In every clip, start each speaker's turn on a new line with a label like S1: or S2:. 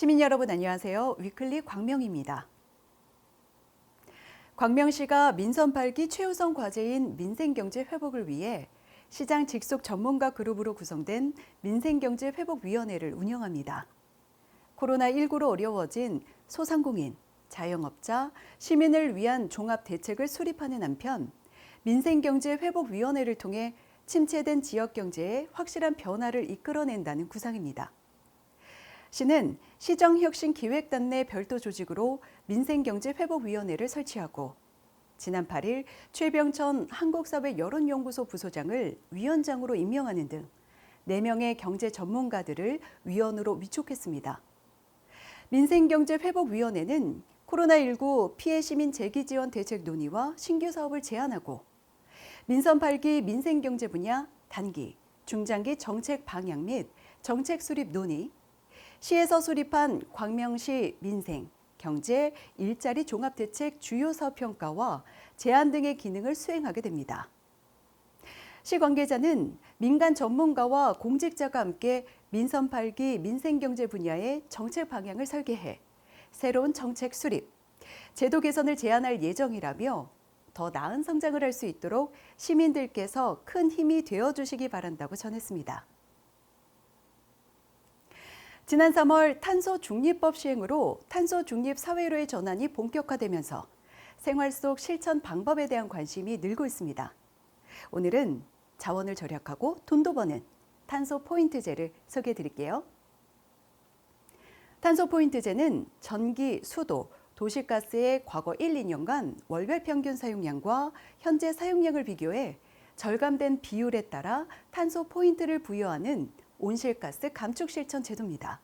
S1: 시민 여러분 안녕하세요. 위클리 광명입니다. 광명시가 민선 8기 최우선 과제인 민생경제 회복을 위해 시장 직속 전문가 그룹으로 구성된 민생경제 회복위원회를 운영합니다. 코로나19로 어려워진 소상공인, 자영업자, 시민을 위한 종합 대책을 수립하는 한편 민생경제 회복위원회를 통해 침체된 지역 경제에 확실한 변화를 이끌어낸다는 구상입니다. 시는 시정혁신기획단 내 별도 조직으로 민생경제회복위원회를 설치하고 지난 8일 최병천 한국사회 여론연구소 부소장을 위원장으로 임명하는 등 4명의 경제 전문가들을 위원으로 위촉했습니다. 민생경제회복위원회는 코로나19 피해 시민 재기 지원 대책 논의와 신규 사업을 제안하고 민선 8기 민생경제 분야 단기, 중장기 정책 방향 및 정책 수립 논의, 시에서 수립한 광명시 민생, 경제, 일자리 종합대책 주요 사업 평가와 제안 등의 기능을 수행하게 됩니다. 시 관계자는 민간 전문가와 공직자가 함께 민선 8기 민생경제 분야의 정책 방향을 설계해 새로운 정책 수립, 제도 개선을 제안할 예정이라며 더 나은 성장을 할 수 있도록 시민들께서 큰 힘이 되어 주시기 바란다고 전했습니다. 지난 3월 탄소 중립법 시행으로 탄소 중립 사회로의 전환이 본격화되면서 생활 속 실천 방법에 대한 관심이 늘고 있습니다. 오늘은 자원을 절약하고 돈도 버는 탄소 포인트제를 소개해 드릴게요. 탄소 포인트제는 전기, 수도, 도시가스의 과거 1, 2년간 월별 평균 사용량과 현재 사용량을 비교해 절감된 비율에 따라 탄소 포인트를 부여하는 온실가스 감축 실천 제도입니다.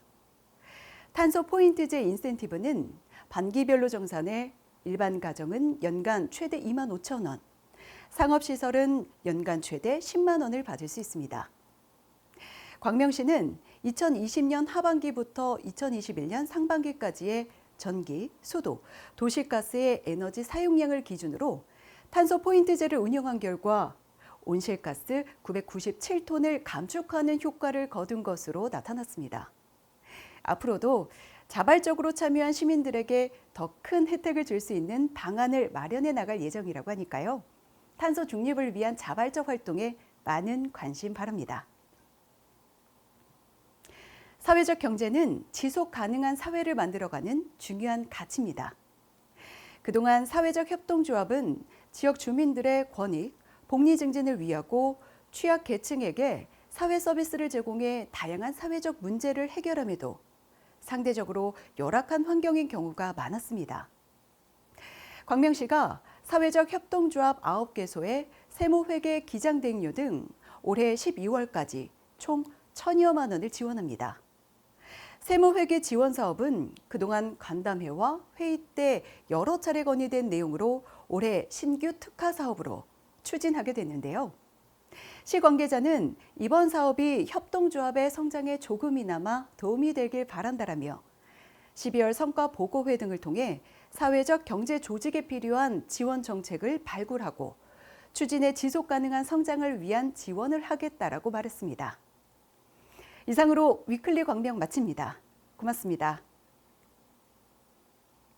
S1: 탄소 포인트제 인센티브는 반기별로 정산해 일반 가정은 연간 최대 2만 5천 원, 상업시설은 연간 최대 10만 원을 받을 수 있습니다. 광명시는 2020년 하반기부터 2021년 상반기까지의 전기, 수도, 도시가스의 에너지 사용량을 기준으로 탄소 포인트제를 운영한 결과 온실가스 997톤을 감축하는 효과를 거둔 것으로 나타났습니다. 앞으로도 자발적으로 참여한 시민들에게 더 큰 혜택을 줄 수 있는 방안을 마련해 나갈 예정이라고 하니까요. 탄소 중립을 위한 자발적 활동에 많은 관심 바랍니다. 사회적 경제는 지속 가능한 사회를 만들어가는 중요한 가치입니다. 그동안 사회적 협동조합은 지역 주민들의 권익, 복리 증진을 위하고 취약 계층에게 사회 서비스를 제공해 다양한 사회적 문제를 해결함에도 상대적으로 열악한 환경인 경우가 많았습니다. 광명시가 사회적 협동조합 9개소에 세무회계 기장대행료 등 올해 12월까지 총 천여만 원을 지원합니다. 세무회계 지원 사업은 그동안 간담회와 회의 때 여러 차례 건의된 내용으로 올해 신규 특화 사업으로 추진하게 됐는데요. 시 관계자는 이번 사업이 협동조합의 성장에 조금이나마 도움이 되길 바란다라며 12월 성과 보고회 등을 통해 사회적 경제 조직에 필요한 지원 정책을 발굴하고 추진의 지속 가능한 성장을 위한 지원을 하겠다라고 말했습니다. 이상으로 위클리 광명 마칩니다. 고맙습니다.